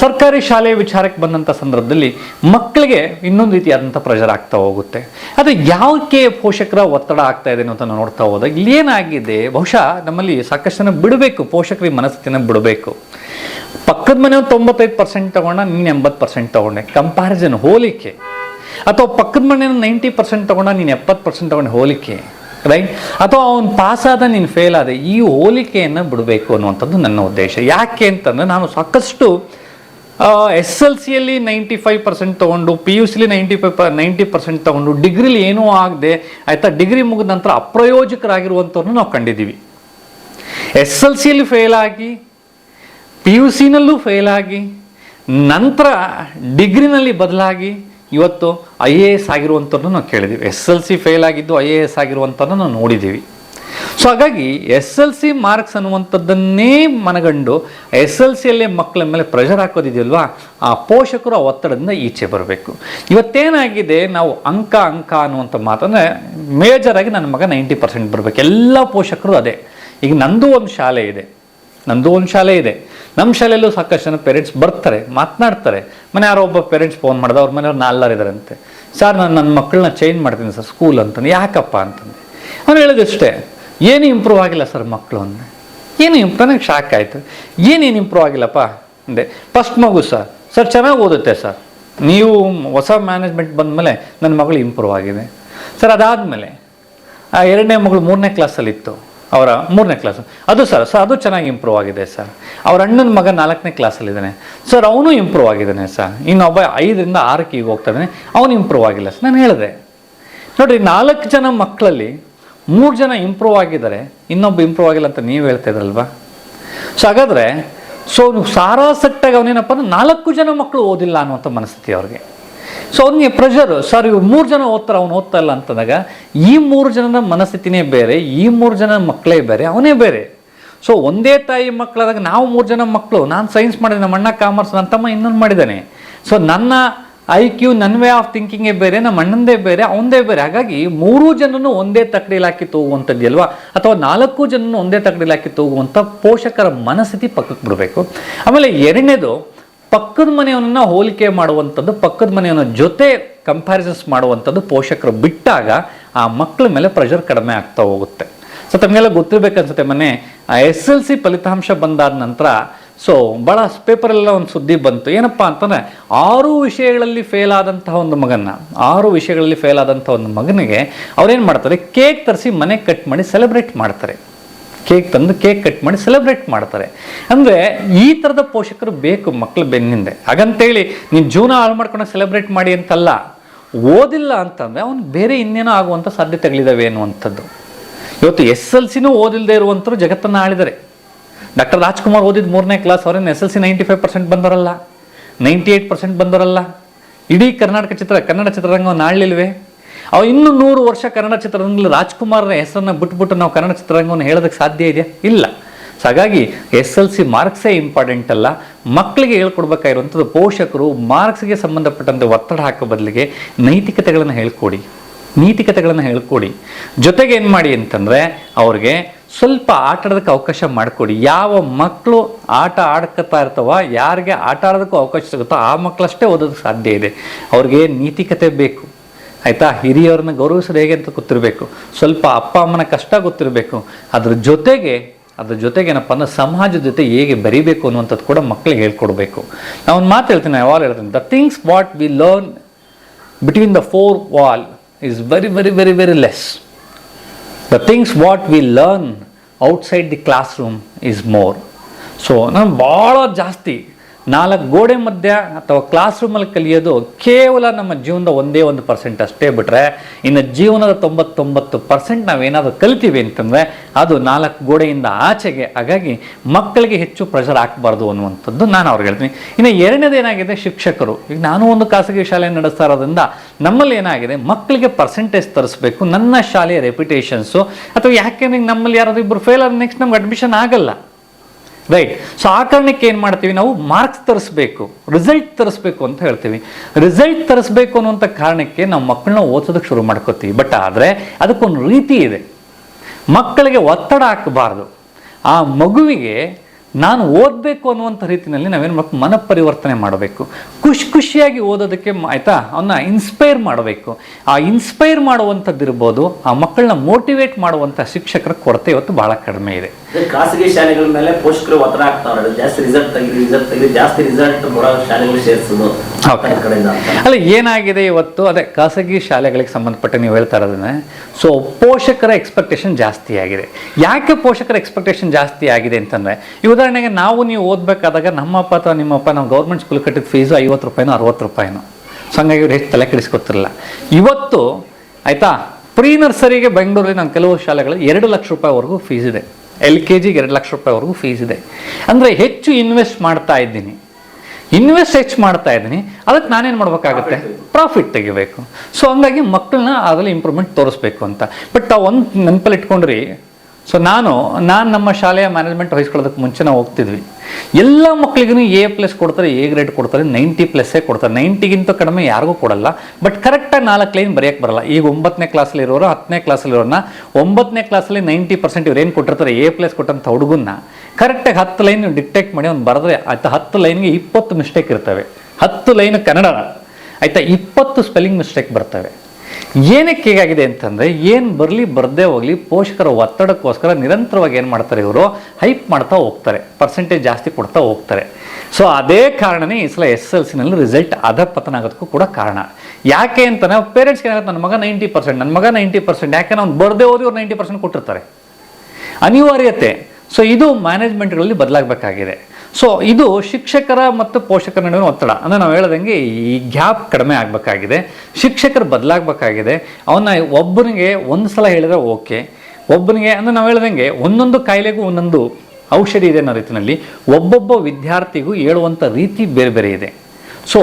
ಸರ್ಕಾರಿ ಶಾಲೆಯ ವಿಚಾರಕ್ಕೆ ಬಂದಂಥ ಸಂದರ್ಭದಲ್ಲಿ ಮಕ್ಕಳಿಗೆ ಇನ್ನೊಂದು ರೀತಿಯಾದಂಥ ಪ್ರೆಷರ್ ಆಗ್ತಾ ಹೋಗುತ್ತೆ. ಅದು ಯಾವಕ್ಕೆ ಪೋಷಕರ ಒತ್ತಡ ಆಗ್ತಾ ಇದೆ ಅಂತ ನೋಡ್ತಾ ಹೋದಾಗ ಇಲ್ಲಿ ಏನಾಗಿದೆ ಬಹುಶಃ ನಮ್ಮಲ್ಲಿ ಸಾಕಷ್ಟು ಬಿಡಬೇಕು ಪೋಷಕರಿಗೆ ಮನಸ್ಥಿತಿನ ಬಿಡಬೇಕು. ಪಕ್ಕದ ಮನೆಯವ್ರು ತೊಂಬತ್ತೈದು ಪರ್ಸೆಂಟ್ ತಗೊಂಡ, ನೀನು ಎಂಬತ್ತು ಪರ್ಸೆಂಟ್ ತಗೊಂಡೆ. ಕಂಪ್ಯಾರಿಸನ್ ಹೋಲಿಕೆ. ಅಥವಾ ಪಕ್ಕದ ಮನೆಯವ್ರು ನೈಂಟಿ ಪರ್ಸೆಂಟ್ ತಗೊಂಡ, ನೀನು ಎಪ್ಪತ್ತು ಪರ್ಸೆಂಟ್ ತಗೊಂಡೆ ಹೋಲಿಕೆ. ರೈಟ್ ಅಥವಾ ಅವ್ನು ಪಾಸ್ ಆದ, ನೀನು ಫೇಲ್ ಆದ, ಈ ಹೋಲಿಕೆಯನ್ನು ಬಿಡಬೇಕು ಅನ್ನುವಂಥದ್ದು ನನ್ನ ಉದ್ದೇಶ. ಯಾಕೆ ಅಂತಂದರೆ, ನಾನು ಸಾಕಷ್ಟು ಎಸ್ ಎಲ್ ಸಿಯಲ್ಲಿ ನೈಂಟಿ ಫೈವ್ ಪರ್ಸೆಂಟ್ ತೊಗೊಂಡು, ಪಿ ಯು ಸಿಲಿ ನೈಂಟಿ ಫೈವ್, ನೈಂಟಿ ಪರ್ಸೆಂಟ್ ತೊಗೊಂಡು, ಡಿಗ್ರಿಲಿ ಏನೂ ಆಗದೆ, ಆಯಿತಾ, ಡಿಗ್ರಿ ಮುಗಿದ ನಂತರ ಅಪ್ರಯೋಜಕರಾಗಿರುವಂಥವ್ರನ್ನ ನಾವು ಕಂಡಿದ್ದೀವಿ. ಎಸ್ ಎಲ್ ಸಿಯಲ್ಲಿ ಫೇಲ್ ಆಗಿ ಪಿ ಯು ಸಿನಲ್ಲೂ ಫೇಲ್ ಆಗಿ, ನಂತರ ಡಿಗ್ರಿನಲ್ಲಿ ಬದಲಾಗಿ ಇವತ್ತು ಐ ಎ ಎಸ್ ಆಗಿರುವಂಥದ್ದು ನಾವು ಕೇಳಿದ್ದೀವಿ. ಎಸ್ ಎಲ್ ಸಿ ಫೇಲ್ ಆಗಿದ್ದು ಐ ಎ ಎಸ್ ಆಗಿರುವಂಥದ್ದು ನಾವು ನೋಡಿದ್ದೀವಿ. ಸೊ ಹಾಗಾಗಿ ಎಸ್ ಎಲ್ ಸಿ ಮಾರ್ಕ್ಸ್ ಅನ್ನುವಂಥದ್ದನ್ನೇ ಮನಗಂಡು ಎಸ್ ಎಲ್ ಸಿಯಲ್ಲೇ ಮಕ್ಕಳ ಮೇಲೆ ಪ್ರೆಷರ್ ಹಾಕೋದಿದೆಯಲ್ವಾ? ಆ ಪೋಷಕರು ಆ ಒತ್ತಡದಿಂದ ಈಚೆ ಬರಬೇಕು. ಇವತ್ತೇನಾಗಿದೆ? ನಾವು ಅಂಕ ಅಂಕ ಅನ್ನುವಂಥ ಮಾತಂದರೆ ಮೇಜರಾಗಿ ನನ್ನ ಮಗ ನೈಂಟಿ ಪರ್ಸೆಂಟ್ ಬರಬೇಕು. ಎಲ್ಲ ಪೋಷಕರು ಅದೇ. ಈಗ ನಂದು ಒಂದು ಶಾಲೆ ಇದೆ. ನಂದು ಒಂದು ಶಾಲೆ ಇದೆ. ನಮ್ಮ ಶಾಲೆಯಲ್ಲೂ ಸಾಕಷ್ಟು ಜನ ಪೇರೆಂಟ್ಸ್ ಬರ್ತಾರೆ, ಮಾತನಾಡ್ತಾರೆ. ಮನೆ ಯಾರೋ ಒಬ್ಬ ಪೇರೆಂಟ್ಸ್ ಫೋನ್ ಮಾಡ್ದೆ, ಅವ್ರ ಮನೆಯವ್ರು ನಾಲ್ಲಾರು ಇದ್ದಾರಂತೆ ಸರ್ ನಾನು ನನ್ನ ಮಕ್ಕಳನ್ನ ಚೇಂಜ್ ಮಾಡ್ತೀನಿ ಸರ್ ಸ್ಕೂಲ್ ಅಂತಂದು. ಯಾಕಪ್ಪ? ಅಂತಂದೆ. ಅವ್ನು ಹೇಳಿದಷ್ಟೇ ಏನು ಇಂಪ್ರೂವ್ ಆಗಿಲ್ಲ ಸರ್ ಮಕ್ಕಳು ಅಂದೆ. ಏನು ಇಂಪ್ರೂವ್ ನನಗೆ ಶಾಕ್ ಆಯಿತು. ಏನೇನು ಇಂಪ್ರೂವ್ ಆಗಿಲ್ಲಪ್ಪ? ಅಂದೆ. ಫಸ್ಟ್ ಮಗು ಸರ್ ಸರ್ ಚೆನ್ನಾಗಿ ಓದುತ್ತೆ ಸರ್ ನೀವು ಹೊಸ ಮ್ಯಾನೇಜ್ಮೆಂಟ್ ಬಂದಮೇಲೆ ನನ್ನ ಮಗಳು ಇಂಪ್ರೂವ್ ಆಗಿದೆ. ಸರ್ ಅದಾದಮೇಲೆ, ಆ ಎರಡನೇ ಮಗಳು ಮೂರನೇ ಕ್ಲಾಸಲ್ಲಿತ್ತು ಅವರ ಮೂರನೇ ಕ್ಲಾಸ್ ಅದು ಸರ್ ಸರ್ ಅದು ಚೆನ್ನಾಗಿ ಇಂಪ್ರೂವ್ ಆಗಿದೆ ಸರ್ ಅವ್ರ ಅಣ್ಣನ ಮಗ ನಾಲ್ಕನೇ ಕ್ಲಾಸಲ್ಲಿದ್ದಾನೆ ಸರ್ ಅವನು ಇಂಪ್ರೂವ್ ಆಗಿದ್ದಾನೆ ಸರ್ ಇನ್ನೊಬ್ಬ ಐದರಿಂದ ಆರಕ್ಕೆ ಈಗ ಹೋಗ್ತಾ ಇದ್ದಾನೆ. ಅವನು ಇಂಪ್ರೂವ್ ಆಗಿಲ್ಲ ಸರ್ ನಾನು ಹೇಳಿದೆ. ನೋಡಿರಿ, ನಾಲ್ಕು ಜನ ಮಕ್ಕಳಲ್ಲಿ ಮೂರು ಜನ ಇಂಪ್ರೂವ್ ಆಗಿದ್ದಾರೆ, ಇನ್ನೊಬ್ಬ ಇಂಪ್ರೂವ್ ಆಗಿಲ್ಲ ಅಂತ ನೀವು ಹೇಳ್ತಾ ಸೊ ಹಾಗಾದರೆ ಸೊ ಸಾರಾಸಟ್ಟಾಗಿ ಅವನೇನಪ್ಪ ಅಂದ್ರೆ ನಾಲ್ಕು ಜನ ಮಕ್ಕಳು ಓದಿಲ್ಲ ಅನ್ನುವಂಥ ಮನಸ್ಥಿತಿ ಅವ್ರಿಗೆ. ಸೊ ಅವನಿಗೆ ಪ್ರೆಷರ್ ಸರ್ ಇವ್ರು ಮೂರು ಜನ ಓದ್ತಾರೆ, ಅವ್ನು ಓದ್ತಾ ಇಲ್ಲ ಅಂತಂದಾಗ, ಈ ಮೂರು ಜನದ ಮನಸ್ಥಿತಿನೇ ಬೇರೆ, ಈ ಮೂರು ಜನ ಮಕ್ಕಳೇ ಬೇರೆ, ಅವನೇ ಬೇರೆ. ಸೊ ಒಂದೇ ತಾಯಿ ಮಕ್ಕಳಾದಾಗ ನಾವು ಮೂರು ಜನ ಮಕ್ಕಳು, ನಾನು ಸೈನ್ಸ್ ಮಾಡಿದೆ, ನಮ್ಮ ಅಣ್ಣ ಕಾಮರ್ಸ್ ನನ್ನ ತಮ್ಮ ಇನ್ನೊಂದು ಮಾಡಿದ್ದಾನೆ. ಸೊ ನನ್ನ ಐ ಕ್ಯೂ ನನ್ನ ವೇ ಆಫ್ ಥಿಂಕಿಂಗೇ ಬೇರೆ, ನಮ್ಮ ಅಣ್ಣಂದೇ ಬೇರೆ, ಅವಂದೇ ಬೇರೆ. ಹಾಗಾಗಿ, ಮೂರು ಜನನು ಒಂದೇ ತಕ್ಕಡಿಲಿ ಹಾಕಿ ತೋಗುವಂಥದ್ದು ಅಲ್ವಾ ಅಥವಾ ನಾಲ್ಕು ಜನನು ಒಂದೇ ತಕ್ಕಡಿಲಿ ಹಾಕಿ ಹೋಗುವಂಥ ಪೋಷಕರ ಮನಸ್ಥಿತಿ ಪಕ್ಕಕ್ಕೆ ಬಿಡಬೇಕು. ಆಮೇಲೆ ಎರಡನೇದು ಪಕ್ಕದ ಮನೆಯವನ್ನ ಹೋಲಿಕೆ ಮಾಡುವಂಥದ್ದು, ಪಕ್ಕದ ಮನೆಯವನ ಜೊತೆ ಕಂಪ್ಯಾರಿಸನ್ಸ್ ಮಾಡುವಂಥದ್ದು ಪೋಷಕರು ಬಿಟ್ಟಾಗ ಆ ಮಕ್ಕಳ ಮೇಲೆ ಪ್ರೆಷರ್ ಕಡಿಮೆ ಆಗ್ತಾ ಹೋಗುತ್ತೆ. ಸೊ ತಮಗೆಲ್ಲ ಗೊತ್ತಿರ್ಬೇಕನ್ಸುತ್ತೆ ಮೊನ್ನೆ ಎಸ್ ಎಲ್ ಸಿ ಫಲಿತಾಂಶ ಬಂದಾದ ನಂತರ ಸೊ ಭಾಳ ಪೇಪರೆಲ್ಲ ಒಂದು ಸುದ್ದಿ ಬಂತು. ಏನಪ್ಪ ಅಂತಂದರೆ, ಆರು ವಿಷಯಗಳಲ್ಲಿ ಫೇಲ್ ಆದಂತಹ ಒಂದು ಮಗನ ಆರು ವಿಷಯಗಳಲ್ಲಿ ಫೇಲ್ ಆದಂಥ ಒಂದು ಮಗನಿಗೆ ಅವ್ರೇನು ಮಾಡ್ತಾರೆ ಕೇಕ್ ತರಿಸಿ ಮನೆ ಕಟ್ ಮಾಡಿ ಸೆಲೆಬ್ರೇಟ್ ಮಾಡ್ತಾರೆ. ಕೇಕ್ ತಂದು ಕೇಕ್ ಕಟ್ ಮಾಡಿ ಸೆಲೆಬ್ರೇಟ್ ಮಾಡ್ತಾರೆ. ಅಂದರೆ ಈ ಥರದ ಪೋಷಕರು ಬೇಕು ಮಕ್ಕಳ ಬೆನ್ನಿಂದೆ. ಹಾಗಂತೇಳಿ ನೀನು ಜೀವನ ಹಾಳು ಮಾಡ್ಕೊಂಡು ಸೆಲೆಬ್ರೇಟ್ ಮಾಡಿ ಅಂತಲ್ಲ, ಓದಿಲ್ಲ ಅಂತಂದರೆ ಅವ್ನು ಬೇರೆ ಇನ್ನೇನೋ ಆಗುವಂಥ ಸಾಧ್ಯತೆಗಳಿದ್ದಾವೆ ಅನ್ನುವಂಥದ್ದು ಇವತ್ತು ಎಸ್ ಎಲ್ ಸಿನೂ ಓದಿಲ್ಲದೆ ಇರುವಂಥರು ಜಗತ್ತನ್ನು ಆಳಿದ್ದಾರೆ ಡಾಕ್ಟರ್ ರಾಜ್ಕುಮಾರ್ ಓದಿದ ಮೂರನೇ ಕ್ಲಾಸ್ ಅವ್ರೇನು S L C ninety five percent ಬಂದವರಲ್ಲ? Ninety eight percent ಬಂದವರಲ್ಲ? ಇಡೀ ಕರ್ನಾಟಕ ಚಿತ್ರ, ಕನ್ನಡ ಚಿತ್ರರಂಗವನ್ನು ಆಳಲಿಲ್ವೇ? ಅವ ಇನ್ನು ನೂರು ವರ್ಷ ಕನ್ನಡ ಚಿತ್ರರಂಗದಲ್ಲಿ ರಾಜ್ಕುಮಾರ್ನ ಹೆಸರನ್ನ ಬಿಟ್ಬಿಟ್ಟು ನಾವು ಕನ್ನಡ ಚಿತ್ರರಂಗವನ್ನು ಹೇಳೋದಕ್ಕೆ ಸಾಧ್ಯ ಇದೆಯಾ? ಇಲ್ಲ. ಸೊ ಹಾಗಾಗಿ ಎಸ್ ಎಲ್ ಸಿ ಮಾರ್ಕ್ಸೇ ಇಂಪಾರ್ಟೆಂಟ್ ಅಲ್ಲ. ಮಕ್ಕಳಿಗೆ ಹೇಳ್ಕೊಡ್ಬೇಕಾಗಿರುವಂಥದ್ದು ಪೋಷಕರು, ಮಾರ್ಕ್ಸ್ಗೆ ಸಂಬಂಧಪಟ್ಟಂತೆ ಒತ್ತಡ ಹಾಕೋ ಬದಲಿಗೆ ನೈತಿಕತೆಗಳನ್ನು ಹೇಳ್ಕೊಡಿ. ನೀತಿಕತೆಗಳನ್ನು ಹೇಳ್ಕೊಡಿ. ಜೊತೆಗೆ ಏನು ಮಾಡಿ ಅಂತಂದರೆ ಅವ್ರಿಗೆ ಸ್ವಲ್ಪ ಆಟ ಆಡೋದಕ್ಕೆ ಅವಕಾಶ ಮಾಡಿಕೊಡಿ. ಯಾವ ಮಕ್ಕಳು ಆಟ ಆಡ್ಕೊತಾ ಇರ್ತವ, ಯಾರಿಗೆ ಆಟ ಆಡೋದಕ್ಕೂ ಅವಕಾಶ ಸಿಗುತ್ತೋ ಆ ಮಕ್ಕಳಷ್ಟೇ ಓದೋದಕ್ಕೆ ಸಾಧ್ಯ ಇದೆ. ಅವ್ರಿಗೆ ನೀತಿಕತೆ ಬೇಕು. ಆಯಿತಾ? ಹಿರಿಯವ್ರನ್ನ ಗೌರವಿಸೋದು ಹೇಗೆ ಅಂತ ಗೊತ್ತಿರಬೇಕು. ಸ್ವಲ್ಪ ಅಪ್ಪ, ಅಮ್ಮನ ಕಷ್ಟ ಗೊತ್ತಿರಬೇಕು. ಅದ್ರ ಜೊತೆಗೆ ಅದ್ರ ಜೊತೆಗೆ ಏನಪ್ಪ ಅಂದ್ರೆ ಸಮಾಜದ ಜೊತೆ ಹೇಗೆ ಬರಿಬೇಕು ಅನ್ನುವಂಥದ್ದು ಕೂಡ ಮಕ್ಕಳಿಗೆ ಹೇಳ್ಕೊಡ್ಬೇಕು. ನಾನು ಒಂದು ಮಾತು ಹೇಳ್ತೀನಿ, ನಾನು ಯಾವಾಗ ಹೇಳ್ತೀನಿ. The things what we learn between the four wall is very very very very less the things what we learn outside the classroom is more so ನಾನು ಭಾಳ ಜಾಸ್ತಿ ನಾಲ್ಕು ಗೋಡೆ ಮಧ್ಯ ಅಥವಾ ಕ್ಲಾಸ್ ರೂಮಲ್ಲಿ ಕಲಿಯೋದು ಕೇವಲ ನಮ್ಮ ಜೀವನದ ಒಂದೇ ಒಂದು ಪರ್ಸೆಂಟ್ ಅಷ್ಟೇ ಬಿಟ್ಟರೆ ಇನ್ನು ಜೀವನದ ತೊಂಬತ್ತೊಂಬತ್ತು ಪರ್ಸೆಂಟ್ ನಾವೇನಾದರೂ ಕಲಿತೀವಿ ಅಂತಂದರೆ ಅದು ನಾಲ್ಕು ಗೋಡೆಯಿಂದ ಆಚೆಗೆ ಹಾಗಾಗಿ ಮಕ್ಕಳಿಗೆ ಹೆಚ್ಚು ಪ್ರೆಷರ್ ಹಾಕಬಾರ್ದು ಅನ್ನುವಂಥದ್ದು ನಾನು ಅವ್ರಿಗೆ ಹೇಳ್ತೀನಿ. ಇನ್ನು ಎರಡನೇದು ಏನಾಗಿದೆ? ಶಿಕ್ಷಕರು. ಈಗ ನಾನು ಒಂದು ಖಾಸಗಿ ಶಾಲೆ ನಡೆಸ್ತಾ ಇರೋದ್ರಿಂದ ನಮ್ಮಲ್ಲಿ ಏನಾಗಿದೆ? ಮಕ್ಕಳಿಗೆ ಪರ್ಸೆಂಟೇಜ್ ತರಿಸ್ಬೇಕು. ನನ್ನ ಶಾಲೆಯ ರೆಪ್ಯುಟೇಷನ್ಸು ಅಥವಾ ಯಾಕೆಂದ್ರೆ ನಮ್ಮಲ್ಲಿ ಯಾರಾದರೂ ಇಬ್ಬರು ಫೇಲ್ ಆದ್ರೆ ನೆಕ್ಸ್ಟ್ ನಮ್ಗೆ ಅಡ್ಮಿಷನ್ ಆಗಲ್ಲ. ರೈಟ್ ಸೊ ಆ ಕಾರಣಕ್ಕೆ ಏನು ಮಾಡ್ತೀವಿ? ನಾವು ಮಾರ್ಕ್ಸ್ ತರಿಸ್ಬೇಕು. ರಿಸಲ್ಟ್ ತರಿಸ್ಬೇಕು ಅಂತ ಹೇಳ್ತೀವಿ. ರಿಸಲ್ಟ್ ತರಿಸ್ಬೇಕು ಅನ್ನುವಂಥ ಕಾರಣಕ್ಕೆ ನಾವು ಮಕ್ಕಳನ್ನ ಓದಿಸೋದಕ್ಕೆ ಶುರು ಮಾಡ್ಕೋತೀವಿ. ಬಟ್ ಆದರೆ, ಅದಕ್ಕೊಂದು ರೀತಿ ಇದೆ. ಮಕ್ಕಳಿಗೆ ಒತ್ತಡ ಹಾಕಬಾರ್ದು. ಆ ಮಗುವಿಗೆ ನಾನು ಓದಬೇಕು ಅನ್ನುವಂಥ ರೀತಿಯಲ್ಲಿ ನಾವೇನು ಮಾಡಬೇಕು? ಮನ ಪರಿವರ್ತನೆ ಮಾಡಬೇಕು. ಖುಷಿ ಖುಷಿಯಾಗಿ ಓದೋದಕ್ಕೆ ಆಯಿತಾ? ಅವನ್ನ ಇನ್ಸ್ಪೈರ್ ಮಾಡಬೇಕು. ಆ ಇನ್ಸ್ಪೈರ್ ಮಾಡುವಂಥದ್ದು ಇರ್ಬೋದು ಆ ಮಕ್ಕಳನ್ನ ಮೋಟಿವೇಟ್ ಮಾಡುವಂಥ ಶಿಕ್ಷಕರ ಕೊರತೆ ಇವತ್ತು ಬಹಳ ಕಡಿಮೆ ಇದೆ. ಖಾಸಗಿ ಶಾಲೆಗಳ ಮೇಲೆ ಪೋಷಕರು ಒತ್ತಡ ಆಗ್ತಾವ್ರೆ ಜಾಸ್ತಿ ರಿಸಲ್ಟ್ ತೆಗಿ ರಿಸಲ್ಟ್ ತೆಗಿ ಜಾಸ್ತಿ ರಿಸಲ್ಟ್ ಕೊಡೋ ಶಾಲೆಗಳು ಸೇರಿಸೋದು. ಅಲ್ಲ ಏನಾಗಿದೆ ಇವತ್ತು? ಅದೇ ಖಾಸಗಿ ಶಾಲೆಗಳಿಗೆ ಸಂಬಂಧಪಟ್ಟ ನೀವು ಹೇಳ್ತಾ ಇರೋದನ್ನೇ. ಸೊ ಪೋಷಕರ ಎಕ್ಸ್ಪೆಕ್ಟೇಷನ್ ಜಾಸ್ತಿ ಆಗಿದೆ. ಯಾಕೆ ಪೋಷಕರ ಎಕ್ಸ್ಪೆಕ್ಟೇಷನ್ ಜಾಸ್ತಿ ಆಗಿದೆ ಅಂತಂದ್ರೆ, ಈ ಉದಾಹರಣೆಗೆ ನಾವು ನೀವು ಓದಬೇಕಾದಾಗ ನಮ್ಮಪ್ಪ ಅಥವಾ ನಿಮ್ಮಪ್ಪ ನಾವು ಗೌರ್ಮೆಂಟ್ ಸ್ಕೂಲ್ ಕಟ್ಟಿದ ಫೀಸು ಐವತ್ತು ರೂಪಾಯಿನೋ, ಅರವತ್ತು ರೂಪಾಯಿನೋ. ಸೊ ಹಂಗಾಗಿ ಇವ್ರು ಹೆಚ್ಚು ತಲೆ ಕೆಡಿಸ್ಕೊತಿರಲಿಲ್ಲ ಇವತ್ತು, ಆಯಿತಾ? ಪ್ರೀ ನರ್ಸರಿಗೆ ಬೆಂಗಳೂರಲ್ಲಿ ನಾನು ಕೆಲವು ಶಾಲೆಗಳಲ್ಲಿ ಎರಡು ಲಕ್ಷ ರೂಪಾಯಿವರೆಗೂ ಫೀಸ್ ಇದೆ. ಎಲ್ ಕೆ ಜಿಗೆ ಎರಡು ಲಕ್ಷ ರೂಪಾಯಿವರೆಗೂ ಫೀಸ್ ಇದೆ. ಅಂದರೆ ಹೆಚ್ಚು ಇನ್ವೆಸ್ಟ್ ಮಾಡ್ತಾ ಇದ್ದೀನಿ. ಇನ್ವೆಸ್ಟ್ ಹೆಚ್ಚು ಮಾಡ್ತಾ ಇದ್ದೀನಿ. ಅದಕ್ಕೆ ನಾನೇನು ಮಾಡಬೇಕಾಗುತ್ತೆ? ಪ್ರಾಫಿಟ್ ತೆಗಿಬೇಕು. ಸೊ ಹಂಗಾಗಿ ಮಕ್ಕಳನ್ನ ಅದರಲ್ಲಿ ಇಂಪ್ರೂವ್ಮೆಂಟ್ ತೋರಿಸ್ಬೇಕು ಅಂತ. ಬಟ್ ಆ ಒಂದು ನೆನಪಲ್ಲಿ ಇಟ್ಕೊಂಡ್ರಿ. ಸೊ ನಾನು ನಾನು ನಮ್ಮ ಶಾಲೆಯ ಮ್ಯಾನೇಜ್ಮೆಂಟ್ ವಹಿಸ್ಕೊಳ್ಳೋದಕ್ಕೆ ಮುಂಚೆ ನಾವು ಹೋಗ್ತಿದ್ವಿ. ಎಲ್ಲ ಮಕ್ಕಳಿಗೂ ಎ ಪ್ಲಸ್ ಕೊಡ್ತಾರೆ ಎ ಗ್ರೇಡ್ ಕೊಡ್ತಾರೆ ನೈಂಟಿ ಪ್ಲಸ್ಸೇ ಕೊಡ್ತಾರೆ. ನೈಂಟಿಗಿಂತ ಕಡಿಮೆ ಯಾರಿಗೂ ಕೊಡಲ್ಲ. ಬಟ್ ಕರೆಕ್ಟಾಗಿ ನಾಲ್ಕು ಲೈನ್ ಬರೆಯೋಕ್ಕೆ ಬರಲ್ಲ. ಈಗ ಒಂಬತ್ತನೇ ಕ್ಲಾಸಲ್ಲಿ ಇರೋರು ಹತ್ತನೇ ಕ್ಲಾಸಲ್ಲಿ ಇರೋರನ್ನ ಒಂಬತ್ತನೇ ಕ್ಲಾಸಲ್ಲಿ ನೈಂಟಿ ಪರ್ಸೆಂಟ್ ಇವ್ರು ಏನು ಕೊಟ್ಟಿರ್ತಾರೆ ಎ ಪ್ಲಸ್ ಕೊಟ್ಟಂಥ ಹುಡುಗನ್ನ ಕರೆಕ್ಟಾಗಿ ಹತ್ತು ಲೈನ್ ಡಿಟೆಕ್ಟ್ ಮಾಡಿ ಅವ್ನು ಬರೆದ್ರೆ ಆಯ್ತಾ, ಹತ್ತು ಲೈನ್ಗೆ ಇಪ್ಪತ್ತು ಮಿಸ್ಟೇಕ್ ಇರ್ತವೆ. ಹತ್ತು ಲೈನ್ ಕನ್ನಡ. ಆಯಿತಾ, ಇಪ್ಪತ್ತು ಸ್ಪೆಲ್ಲಿಂಗ್ ಮಿಸ್ಟೇಕ್ ಬರ್ತವೆ. ಏನಕ್ಕೆ ಹೇಗಾಗಿದೆ ಅಂತಂದರೆ, ಏನು ಬರಲಿ ಬರದೇ ಹೋಗಲಿ ಪೋಷಕರ ಒತ್ತಡಕ್ಕೋಸ್ಕರ ನಿರಂತರವಾಗಿ ಏನು ಮಾಡ್ತಾರೆ ಇವರು? ಹೈಪ್ ಮಾಡ್ತಾ ಹೋಗ್ತಾರೆ ಪರ್ಸೆಂಟೇಜ್ ಜಾಸ್ತಿ ಕೊಡ್ತಾ ಹೋಗ್ತಾರೆ. ಸೊ ಅದೇ ಕಾರಣನೇ ಈ ಸಲ ಎಸ್ ಎಲ್ ಸಿನಲ್ಲಿ ರಿಸಲ್ಟ್ ಅಧಪತನ ಆಗೋದಕ್ಕೂ ಕೂಡ ಕಾರಣ. ಯಾಕೆ ಅಂತ ನಾವು ಪೇರೆಂಟ್ಸ್ಗೆ ಏನಾಗುತ್ತೆ, ನನ್ನ ಮಗ ನೈಂಟಿ ಪರ್ಸೆಂಟ್ ನನ್ನ ಮಗ ನೈಂಟಿ ಪರ್ಸೆಂಟ್ ಯಾಕೆ ಅವ್ನು ಬರ್ದೇ ಹೋದ್ರೆ ಇವ್ರು ನೈಂಟಿ ಪರ್ಸೆಂಟ್ ಕೊಟ್ಟಿರ್ತಾರೆ. ಅನಿವಾರ್ಯತೆ. ಸೊ ಇದು ಮ್ಯಾನೇಜ್ಮೆಂಟ್ಗಳಲ್ಲಿ ಬದಲಾಗಬೇಕಾಗಿದೆ. ಸೊ ಇದು ಶಿಕ್ಷಕರ ಮತ್ತು ಪೋಷಕರ ನಡುವಿನ ಒತ್ತಡ. ಅಂದರೆ ನಾವು ಹೇಳ್ದಂಗೆ ಈ ಗ್ಯಾಪ್ ಕಡಿಮೆ ಆಗಬೇಕಾಗಿದೆ. ಶಿಕ್ಷಕರು ಬದಲಾಗಬೇಕಾಗಿದೆ. ಅವನ್ನ ಒಬ್ಬನಿಗೆ ಒಂದು ಸಲ ಹೇಳಿದ್ರೆ ಓಕೆ. ಒಬ್ಬನಿಗೆ ಅಂದರೆ ನಾವು ಹೇಳ್ದಂಗೆ ಒಂದೊಂದು ಕಾಯಿಲೆಗೂ ಒಂದೊಂದು ಔಷಧಿ ಇದೆ ಅನ್ನೋ ರೀತಿಯಲ್ಲಿ ಒಬ್ಬೊಬ್ಬ ವಿದ್ಯಾರ್ಥಿಗೂ ಹೇಳುವಂಥ ರೀತಿ ಬೇರೆ ಬೇರೆ ಇದೆ. ಸೊ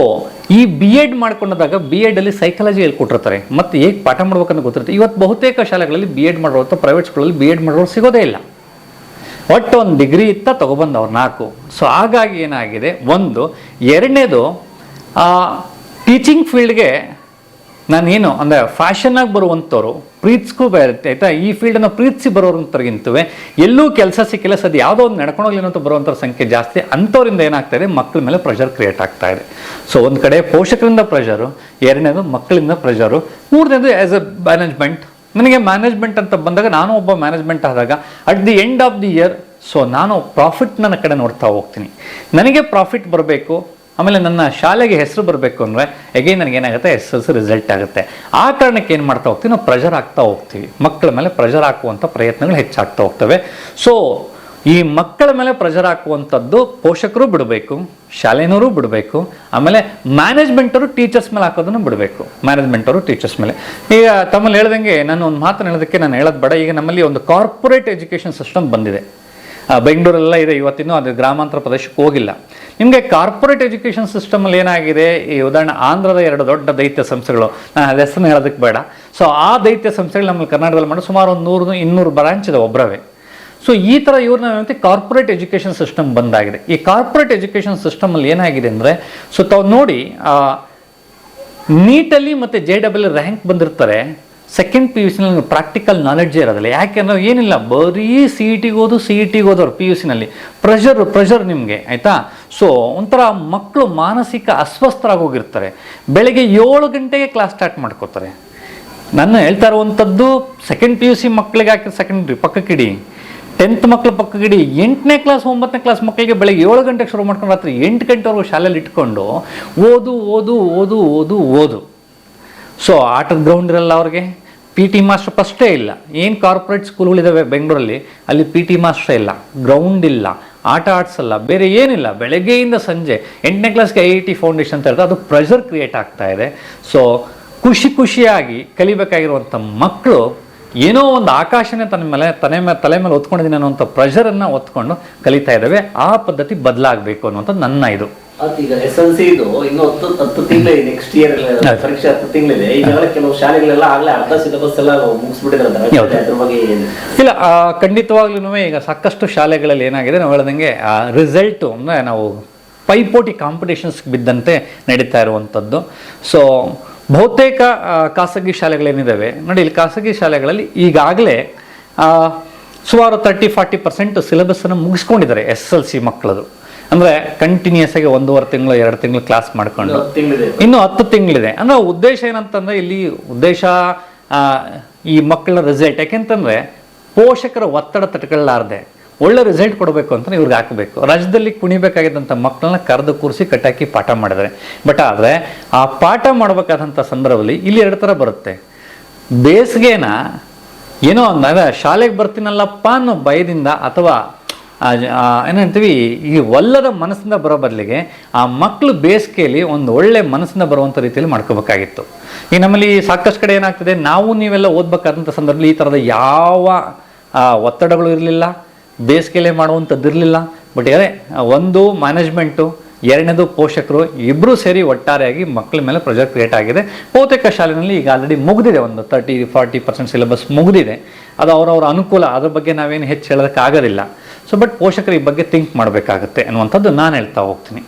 ಈ ಬಿ ಎಡ್ ಮಾಡ್ಕೊಂಡಾಗ ಬಿ ಎಡಲ್ಲಿ ಸೈಕಾಲಜಿ ಹೇಳ್ಕೊಟ್ಟಿರ್ತಾರೆ ಮತ್ತು ಹೇಗೆ ಪಾಠ ಮಾಡ್ಬೇಕಂತ ಗೊತ್ತಿರುತ್ತೆ. ಇವತ್ತು ಬಹುತೇಕ ಶಾಲೆಗಳಲ್ಲಿ ಬಿ ಎಡ್ ಮಾಡಿರುವಂಥ ಪ್ರೈವೇಟ್ ಸ್ಕೂಲಲ್ಲಿ ಬಿ ಎಡ್ ಮಾಡೋರು ಸಿಗೋದೇ ಇಲ್ಲ. ಒಟ್ಟು ಒಂದು ಡಿಗ್ರಿ ಇತ್ತ ತೊಗೊಬಂದವ್ರು ನಾಲ್ಕು. ಸೊ ಹಾಗಾಗಿ ಏನಾಗಿದೆ? ಒಂದು, ಎರಡನೇದು ಟೀಚಿಂಗ್ ಫೀಲ್ಡ್ಗೆ ನಾನೇನು, ಅಂದರೆ ಫ್ಯಾಷನ್ನಾಗಿ ಬರುವಂಥವ್ರು ಪ್ರೀತಿಸ್ಕೂ ಬರುತ್ತೆ. ಆಯಿತಾ? ಈ ಫೀಲ್ಡನ್ನು ಪ್ರೀತಿಸಿ ಬರೋರಂಥವ್ರಿಗಿಂತವೇ ಎಲ್ಲೂ ಕೆಲಸ ಸಿಕ್ಕಿಲ್ಲ. ಸದ್ಯ ಯಾವುದೋ ಒಂದು ನಡ್ಕೊಂಡೋಗ್ಲಿ ಅಂತ ಬರುವಂಥ ಸಂಖ್ಯೆ ಜಾಸ್ತಿ. ಅಂಥವ್ರಿಂದ ಏನಾಗ್ತಾ ಇದೆ? ಮಕ್ಕಳ ಮೇಲೆ ಪ್ರೆಷರ್ ಕ್ರಿಯೇಟ್ ಆಗ್ತಾ ಇದೆ. ಸೊ ಒಂದು ಕಡೆ ಪೋಷಕರಿಂದ ಪ್ರೆಷರು ಎರಡನೇದು ಮಕ್ಕಳಿಂದ ಪ್ರೆಷರು ಮೂರನೇದು ಆ್ಯಸ್ ಎ ಮ್ಯಾನೇಜ್ಮೆಂಟ್ ನನಗೆ ಮ್ಯಾನೇಜ್ಮೆಂಟ್ ಅಂತ ಬಂದಾಗ ನಾನು ಒಬ್ಬ ಮ್ಯಾನೇಜ್ಮೆಂಟ್ ಆದಾಗ at the end of the year so ನಾನು ಪ್ರಾಫಿಟ್ ನನ್ನ ಕಡೆ ನೋಡ್ತಾ ಹೋಗ್ತೀನಿ. ನನಗೆ ಪ್ರಾಫಿಟ್ ಬರಬೇಕು, ಆಮೇಲೆ ನನ್ನ ಶಾಲೆಗೆ ಹೆಸರು ಬರಬೇಕು ಅಂದರೆ ಎಗೈನ್ ನನಗೇನಾಗುತ್ತೆ ಎಸ್ ಎಸ್ ರಿಸಲ್ಟ್ ಆಗುತ್ತೆ. ಆ ಕಾರಣಕ್ಕೆ ಏನು ಮಾಡ್ತಾ ಹೋಗ್ತೀವಿ? ನಾವು ಪ್ರೆಷರ್ ಆಗ್ತಾ ಹೋಗ್ತೀವಿ. ಮಕ್ಕಳ ಮೇಲೆ ಪ್ರೆಷರ್ ಹಾಕುವಂಥ ಪ್ರಯತ್ನಗಳು ಹೆಚ್ಚಾಗ್ತಾ ಹೋಗ್ತವೆ. ಸೊ ಈ ಮಕ್ಕಳ ಮೇಲೆ ಪ್ರೆಷರ್ ಹಾಕುವಂಥದ್ದು ಪೋಷಕರು ಬಿಡಬೇಕು ಶಾಲೆನವರು ಬಿಡಬೇಕು, ಆಮೇಲೆ ಮ್ಯಾನೇಜ್ಮೆಂಟವರು ಟೀಚರ್ಸ್ ಮೇಲೆ ಹಾಕೋದನ್ನು ಬಿಡಬೇಕು. ಮ್ಯಾನೇಜ್ಮೆಂಟವರು ಟೀಚರ್ಸ್ ಮೇಲೆ. ಈಗ ತಮ್ಮಲ್ಲಿ ಹೇಳ್ದಂಗೆ ನಾನು ಒಂದು ಮಾತನ್ನು ಹೇಳೋದಕ್ಕೆ ನಾನು ಹೇಳೋದು ಬೇಡ. ಈಗ ನಮ್ಮಲ್ಲಿ ಒಂದು ಕಾರ್ಪೊರೇಟ್ ಎಜುಕೇಷನ್ ಸಿಸ್ಟಮ್ ಬಂದಿದೆ. ಬೆಂಗಳೂರೆಲ್ಲ ಇದೆ ಇವತ್ತಿನ್ನೂ, ಅದು ಗ್ರಾಮಾಂತರ ಪ್ರದೇಶಕ್ಕೆ ಹೋಗಿಲ್ಲ. ನಿಮಗೆ ಕಾರ್ಪೊರೇಟ್ ಎಜುಕೇಷನ್ ಸಿಸ್ಟಮಲ್ಲಿ ಏನಾಗಿದೆ? ಈ ಉದಾಹರಣೆ ಆಂಧ್ರದ ಎರಡು ದೊಡ್ಡ ದೈತ್ಯ ಸಂಸ್ಥೆಗಳು. ನಾನು ಅದು ಹೆಸರನ್ನ ಹೇಳೋದಕ್ಕೆ ಬೇಡ. ಸೊ ಆ ದೈತ್ಯ ಸಂಸ್ಥೆಗಳು ನಮ್ಮಲ್ಲಿ ಕರ್ನಾಟಕದಲ್ಲಿ ಮಾಡಿ ಸುಮಾರು ಒಂದು ನೂರು, ಇನ್ನೂರು ಬ್ರಾಂಚ್ ಇದೆ ಒಬ್ಬರವೇ ಸೊ ಈ ಥರ ಇವ್ರನ್ನ ಏನಂತೆ ಕಾರ್ಪೊರೇಟ್ ಎಜುಕೇಷನ್ ಸಿಸ್ಟಮ್ ಬಂದಾಗಿದೆ. ಈ ಕಾರ್ಪೊರೇಟ್ ಎಜುಕೇಷನ್ ಸಿಸ್ಟಮಲ್ಲಿ ಏನಾಗಿದೆ ಅಂದರೆ ಸೊ ತಾವು ನೋಡಿ ನೀಟಲ್ಲಿ ಮತ್ತು ಜೆ ಡಬಲ್ ರ್ಯಾಂಕ್ ಬಂದಿರ್ತಾರೆ. ಸೆಕೆಂಡ್ ಪಿ ಯು ಸಿನಲ್ಲಿ ಪ್ರಾಕ್ಟಿಕಲ್ ನಾಲೆಡ್ಜೇ ಇರೋದಿಲ್ಲ. ಯಾಕೆಂದ್ರೆ ಏನಿಲ್ಲ, ಬರೀ ಸಿ ಇ ಟಿಗೆ ಓದು ಸಿ ಇ ಟಿಗೆ ಓದೋರು ಪಿ ಯು ಸಿನಲ್ಲಿ ಪ್ರೆಷರ್ ಪ್ರೆಷರ್ ನಿಮಗೆ, ಆಯಿತಾ? ಸೊ ಒಂಥರ ಮಕ್ಕಳು ಮಾನಸಿಕ ಅಸ್ವಸ್ಥರಾಗಿ ಹೋಗಿರ್ತಾರೆ. ಬೆಳಗ್ಗೆ ಏಳು ಗಂಟೆಗೆ ಕ್ಲಾಸ್ ಸ್ಟಾರ್ಟ್ ಮಾಡ್ಕೋತಾರೆ. ನಾನು ಹೇಳ್ತಾ ಇರುವಂಥದ್ದು ಸೆಕೆಂಡ್ ಪಿ ಯು ಸಿ ಮಕ್ಕಳಿಗೆ ಹಾಕಿ ಸೆಕೆಂಡ್ರಿ ಪಕ್ಕಕ್ಕಿಡಿ. ಟೆಂತ್ ಮಕ್ಕಳ ಪಕ್ಕಗಿಡಿ ಎಂಟನೇ ಕ್ಲಾಸ್, ಒಂಬತ್ತನೇ ಕ್ಲಾಸ್ ಮಕ್ಕಳಿಗೆ ಬೆಳಗ್ಗೆ ಏಳು ಗಂಟೆಗೆ ಶುರು ಮಾಡ್ಕೊಂಡು ರಾತ್ರಿ ಎಂಟು ಗಂಟೆವರೆಗೂ ಶಾಲೆಯಲ್ಲಿ ಇಟ್ಕೊಂಡು ಓದು ಓದು ಓದು ಓದು ಓದು. ಸೊ ಆಟದ ಗ್ರೌಂಡ್ ಇರಲ್ಲ ಅವ್ರಿಗೆ. ಪಿ ಟಿ ಮಾಸ್ಟರ್ ಫಸ್ಟೇ ಇಲ್ಲ. ಏನು ಕಾರ್ಪೊರೇಟ್ ಸ್ಕೂಲ್ಗಳಿದ್ದಾವೆ ಬೆಂಗಳೂರಲ್ಲಿ, ಅಲ್ಲಿ ಪಿ ಟಿ ಮಾಸ್ಟರ್ ಇಲ್ಲ. ಗ್ರೌಂಡ್ ಇಲ್ಲ. ಆಟ ಆಡ್ಸಲ್ಲ ಬೇರೆ ಏನಿಲ್ಲ. ಬೆಳಗ್ಗೆಯಿಂದ ಸಂಜೆ ಎಂಟನೇ ಕ್ಲಾಸ್ಗೆ ಐ ಐ ಟಿ ಫೌಂಡೇಶನ್ ಅಂತ ಹೇಳ್ತಾರೆ ಅದು ಪ್ರೆಷರ್ ಕ್ರಿಯೇಟ್ ಆಗ್ತಾ ಇದೆ. ಸೊ ಖುಷಿ ಖುಷಿಯಾಗಿ ಕಲಿಬೇಕಾಗಿರುವಂಥ ಮಕ್ಕಳು ಏನೋ ಒಂದು ಆಕಾಶನೇ ತನ್ನ ಮೇಲೆ ತಲೆ ಮೇಲೆ ತಲೆ ಮೇಲೆ ಒತ್ಕೊಂಡಿದ್ದೀನಿ ಅನ್ನೋಂಥ ಪ್ರೆಷರನ್ನು ಒತ್ಕೊಂಡು ಕಲಿತಾ ಇದ್ದಾವೆ. ಆ ಪದ್ಧತಿ ಬದಲಾಗಬೇಕು ಅನ್ನುವಂಥದ್ದು ನನ್ನ ಇದು. ಈಗ ಎಸ್ ಎಲ್ ಸಿ ಇದು ಇನ್ನು ಹತ್ತು ಹತ್ತು ತಿಂಗಳಿದೆ ನೆಕ್ಸ್ಟ್ ಇಯರ್. ಪರೀಕ್ಷೆ ಹತ್ತು ತಿಂಗಳಿದೆ. ಈಗಾಗಲೇ ಕೆಲವು ಶಾಲೆಗಳೆಲ್ಲ ಆಗಲೇ ಅರ್ಧ ಸಿಲೆಬಸ್ ಎಲ್ಲ ಮುಗಿಸ್ಬಿಟ್ಟಿದ್ದಾರೆ ಹೌದು. ಅದ್ರ ಬಗ್ಗೆ ಇಲ್ಲ ಖಂಡಿತವಾಗ್ಲೂ ಈಗ ಸಾಕಷ್ಟು ಶಾಲೆಗಳಲ್ಲಿ ಏನಾಗಿದೆ ನಾವು ಹೇಳ್ದಂಗೆ ರಿಸಲ್ಟು ಅಂದರೆ ನಾವು ಪೈಪೋಟಿ ಕಾಂಪಿಟೇಷನ್ಸ್ ಬಿದ್ದಂತೆ ನಡೀತಾ ಇರುವಂಥದ್ದು. ಸೊ ಬಹುತೇಕ ಖಾಸಗಿ ಶಾಲೆಗಳೇನಿದ್ದಾವೆ ನೋಡಿ ಇಲ್ಲಿ ಖಾಸಗಿ ಶಾಲೆಗಳಲ್ಲಿ ಈಗಾಗಲೇ ಸುಮಾರು ತರ್ಟಿ ಫಾರ್ಟಿ ಪರ್ಸೆಂಟ್ ಸಿಲೆಬಸ್ಸನ್ನು ಮುಗಿಸ್ಕೊಂಡಿದ್ದಾರೆ ಎಸ್ ಎಲ್ ಸಿ ಮಕ್ಕಳದು. ಅಂದರೆ ಕಂಟಿನ್ಯೂಸ್ ಆಗಿ ಒಂದೂವರೆ ತಿಂಗಳು ಎರಡು ತಿಂಗಳು ಕ್ಲಾಸ್ ಮಾಡ್ಕೊಂಡು. ಇನ್ನು ಹತ್ತು ತಿಂಗಳಿದೆ. ಅಂದರೆ ಅಂದ್ರೆ ಉದ್ದೇಶ ಏನಂತಂದರೆ ಇಲ್ಲಿ ಉದ್ದೇಶ ಈ ಮಕ್ಕಳ ರಿಸಲ್ಟ್ ಯಾಕೆಂತಂದರೆ ಪೋಷಕರ ಒತ್ತಡ ತಟ್ಕೊಳ್ಳಾರ್ದೆ ಒಳ್ಳೆ ರಿಸಲ್ಟ್ ಕೊಡಬೇಕು ಅಂತ ಇವ್ರಿಗೆ ಹಾಕಬೇಕು. ರಾಜ್ಯದಲ್ಲಿ ಕುಣಿಬೇಕಾಗಿದ್ದಂಥ ಮಕ್ಕಳನ್ನ ಕರೆದು ಕೂರಿಸಿ ಕಟ್ಟಾಕಿ ಪಾಠ ಮಾಡಿದರೆ ಬಟ್ ಆದರೆ ಆ ಪಾಠ ಮಾಡಬೇಕಾದಂಥ ಸಂದರ್ಭದಲ್ಲಿ ಇಲ್ಲಿ ಎರಡು ಥರ ಬರುತ್ತೆ. ಬೇಸಿಗೆನ ಏನೋ ಅಂದಾಗ ಶಾಲೆಗೆ ಬರ್ತೀನಲ್ಲಪ್ಪ ಅನ್ನೋ ಭಯದಿಂದ ಅಥವಾ ಏನಂತೀವಿ ಈ ಒಲ್ಲದ ಮನಸ್ಸಿಂದ ಬರೋ ಬದಲಿಗೆ ಆ ಮಕ್ಕಳು ಬೇಸಿಗೆಯಲ್ಲಿ ಒಂದು ಒಳ್ಳೆ ಮನಸ್ಸಿಂದ ಬರುವಂಥ ರೀತಿಯಲ್ಲಿ ಮಾಡ್ಕೋಬೇಕಾಗಿತ್ತು. ಈಗ ನಮ್ಮಲ್ಲಿ ಸಾಕಷ್ಟು ಕಡೆ ಏನಾಗ್ತದೆ, ನಾವು ನೀವೆಲ್ಲ ಓದ್ಬೇಕಾದಂಥ ಸಂದರ್ಭದಲ್ಲಿ ಈ ಥರದ ಯಾವ ಒತ್ತಡಗಳು ಇರಲಿಲ್ಲ. ಬೇಸಿಗೆಯಲ್ಲೇ ಮಾಡುವಂಥದ್ದಿರಲಿಲ್ಲ. ಬಟ್ ಅದೇ ಒಂದು ಮ್ಯಾನೇಜ್ಮೆಂಟು ಎರಡನೇದು ಪೋಷಕರು ಇಬ್ಬರೂ ಸೇರಿ ಒಟ್ಟಾರೆಯಾಗಿ ಮಕ್ಕಳ ಮೇಲೆ ಪ್ರೊಜೆಕ್ಟ್ ಕ್ರಿಯೇಟ್ ಆಗಿದೆ. ಬಹುತೇಕ ಶಾಲೆಯಲ್ಲಿ ಈಗ ಆಲ್ರೆಡಿ ಮುಗಿದಿದೆ. ಒಂದು ತರ್ಟಿ ಫಾರ್ಟಿ ಪರ್ಸೆಂಟ್ ಸಿಲೆಬಸ್ ಮುಗಿದಿದೆ. ಅದು ಅವರವರ ಅನುಕೂಲ. ಅದ್ರ ಬಗ್ಗೆ ನಾವೇನು ಹೆಚ್ಚು ಹೇಳೋದಕ್ಕಾಗೋದಿಲ್ಲ. ಸೊ ಬಟ್ ಪೋಷಕರು ಈ ಬಗ್ಗೆ ಥಿಂಕ್ ಮಾಡಬೇಕಾಗತ್ತೆ ಅನ್ನುವಂಥದ್ದು ನಾನು ಹೇಳ್ತಾ ಹೋಗ್ತೀನಿ.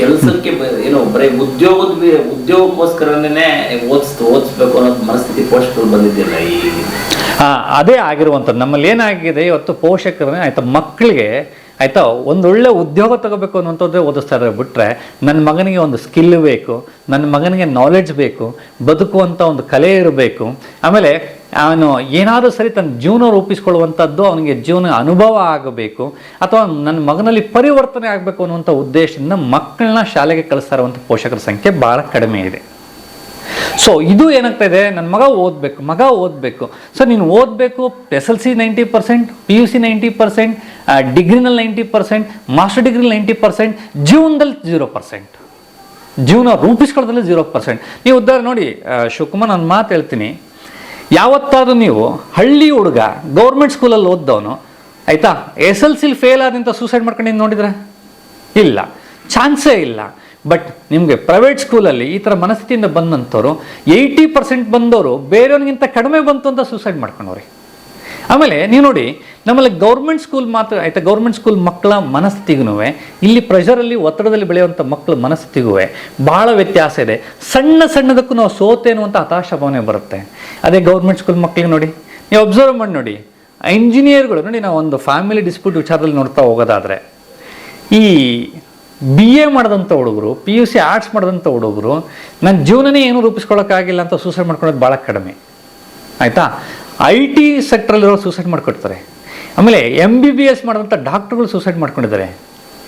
ಕೆಲಸಕ್ಕೆ ಏನೋ ಬರೀ ಉದ್ಯೋಗದ ಉದ್ಯೋಗಕ್ಕೋಸ್ಕರನೇ ಓದಿಸ್, ಓದಿಸ್ಬೇಕು ಅನ್ನೋ ಮನಸ್ಥಿತಿ ಪೋಷಕರು ಬಂದಿದ್ದಿಲ್ಲ. ಈ ಅದೇ ಆಗಿರುವಂಥದ್ದು. ನಮ್ಮಲ್ಲಿ ಏನಾಗಿದೆ, ಇವತ್ತು ಪೋಷಕರೇ ಆಯ್ತಾ ಮಕ್ಕಳಿಗೆ ಆಯಿತಾ ಒಂದೊಳ್ಳೆ ಉದ್ಯೋಗ ತಗೋಬೇಕು ಅನ್ನುವಂಥದ್ದೇ ಓದಿಸ್ತಾ ಇದ್ದಾರೆ ಬಿಟ್ಟರೆ ನನ್ನ ಮಗನಿಗೆ ಒಂದು ಸ್ಕಿಲ್ ಬೇಕು, ನನ್ನ ಮಗನಿಗೆ ನಾಲೆಡ್ಜ್ ಬೇಕು, ಬದುಕುವಂಥ ಒಂದು ಕಲೆ ಇರಬೇಕು. ಆಮೇಲೆ ಅವನು ಏನಾದರೂ ಸರಿ ತನ್ನ ಜೀವನ ರೂಪಿಸ್ಕೊಳ್ಳುವಂಥದ್ದು ಅವನಿಗೆ ಜೀವನ ಅನುಭವ ಆಗಬೇಕು, ಅಥವಾ ನನ್ನ ಮಗನಲ್ಲಿ ಪರಿವರ್ತನೆ ಆಗಬೇಕು ಅನ್ನುವಂಥ ಉದ್ದೇಶದಿಂದ ಮಕ್ಕಳನ್ನ ಶಾಲೆಗೆ ಕಳಿಸ್ತಾ ಇರುವಂಥ ಪೋಷಕರ ಸಂಖ್ಯೆ ಭಾಳ ಕಡಿಮೆ ಇದೆ. ಸೊ ಇದು ಏನಾಗ್ತಾ ಇದೆ ನನ್ನ ಮಗ ಓದಬೇಕು ಮಗ ಓದಬೇಕು. ಸೊ ನೀನು ಓದಬೇಕು, S L C ninety percent, P U C ninety percent ಡಿಗ್ರಿನಲ್ಲಿ ninety percent, master degree ninety percent, ಜೀವನದಲ್ಲಿ ಜೀರೋ ಪರ್ಸೆಂಟ್. ಜೀವನ ರೂಪಿಸ್ಕೊಳ್ಳೋದ್ರಲ್ಲಿ ಜೀರೋ ಪರ್ಸೆಂಟ್. ನೀವು ಉದಾಹರಣೆ ನೋಡಿ ಶಿವಕುಮಾರ್, ನಾನು ಮಾತು ಹೇಳ್ತೀನಿ. ಯಾವತ್ತಾದ್ರೂ ನೀವು ಹಳ್ಳಿ ಹುಡುಗ, ಗೌರ್ಮೆಂಟ್ ಸ್ಕೂಲಲ್ಲಿ ಓದ್ದವನು, ಆಯಿತಾ? ಎಸ್ ಎಲ್ ಸಿಲಿ ಫೇಲ್ ಆದಂತ ಸೂಸೈಡ್ ಮಾಡ್ಕೊಂಡು ನೋಡಿದ್ರೆ ಇಲ್ಲ. ಚಾನ್ಸೇ ಇಲ್ಲ. ಬಟ್ ನಿಮಗೆ ಪ್ರೈವೇಟ್ ಸ್ಕೂಲಲ್ಲಿ ಈ ಥರ ಮನಸ್ಥಿತಿಯಿಂದ ಬಂದಂಥವ್ರು ಏಯ್ಟಿ ಪರ್ಸೆಂಟ್ ಬಂದವರು ಬೇರೆಯವ್ರಿಗಿಂತ ಕಡಿಮೆ ಬಂತು ಅಂತ ಸೂಸೈಡ್ ಮಾಡ್ಕೊಂಡವ್ರಿ. ಆಮೇಲೆ ನೀವು ನೋಡಿ, ನಮ್ಮಲ್ಲಿ ಗೌರ್ಮೆಂಟ್ ಸ್ಕೂಲ್ ಮಾತ್ರ, ಆಯಿತಾ ಗೌರ್ಮೆಂಟ್ ಸ್ಕೂಲ್ ಮಕ್ಕಳ ಮನಸ್ಥಿತಿಗೂ ಇಲ್ಲಿ ಪ್ರೆಷರಲ್ಲಿ ಒತ್ತಡದಲ್ಲಿ ಬೆಳೆಯುವಂಥ ಮಕ್ಕಳ ಮನಸ್ಥಿತಿಗೂ ಭಾಳ ವ್ಯತ್ಯಾಸ ಇದೆ. ಸಣ್ಣ ಸಣ್ಣದಕ್ಕೂ ನಾವು ಸೋತೇನು ಅಂತ ಹತಾಶ ಭಾವನೆ ಬರುತ್ತೆ. ಅದೇ ಗೌರ್ಮೆಂಟ್ ಸ್ಕೂಲ್ ಮಕ್ಕಳಿಗೆ ನೋಡಿ, ನೀವು ಅಬ್ಸರ್ವ್ ಮಾಡಿ ನೋಡಿ ಇಂಜಿನಿಯರ್ಗಳು ನೋಡಿ ನಾವು ಒಂದು ಫ್ಯಾಮಿಲಿ ಡಿಸ್ಪ್ಯೂಟ್ ವಿಚಾರದಲ್ಲಿ ನೋಡ್ತಾ ಹೋಗೋದಾದರೆ, ಈ ಬಿ ಎ ಮಾಡಿದಂಥ ಹುಡುಗರು ಪಿ ಯು ಸಿ ಆರ್ಟ್ಸ್ ಮಾಡಿದಂಥ ಹುಡುಗರು ನನ್ನ ಜೀವನನೇ ಏನು ರೂಪಿಸ್ಕೊಳ್ಳೋಕ್ಕಾಗಿಲ್ಲ ಅಂತ ಸೂಸೈಡ್ ಮಾಡ್ಕೊಳ್ಳೋದು ಭಾಳ ಕಡಿಮೆ. ಆಯಿತಾ? ಐ ಟಿ ಸೆಕ್ಟ್ರಲ್ಲಿರೋ ಸೂಸೈಡ್ ಮಾಡ್ಕೊಡ್ತಾರೆ. ಆಮೇಲೆ ಎಂ ಬಿ ಬಿ ಎಸ್ ಮಾಡಿದಂಥ ಡಾಕ್ಟ್ರುಗಳು ಸೂಸೈಡ್ ಮಾಡ್ಕೊಂಡಿದ್ದಾರೆ.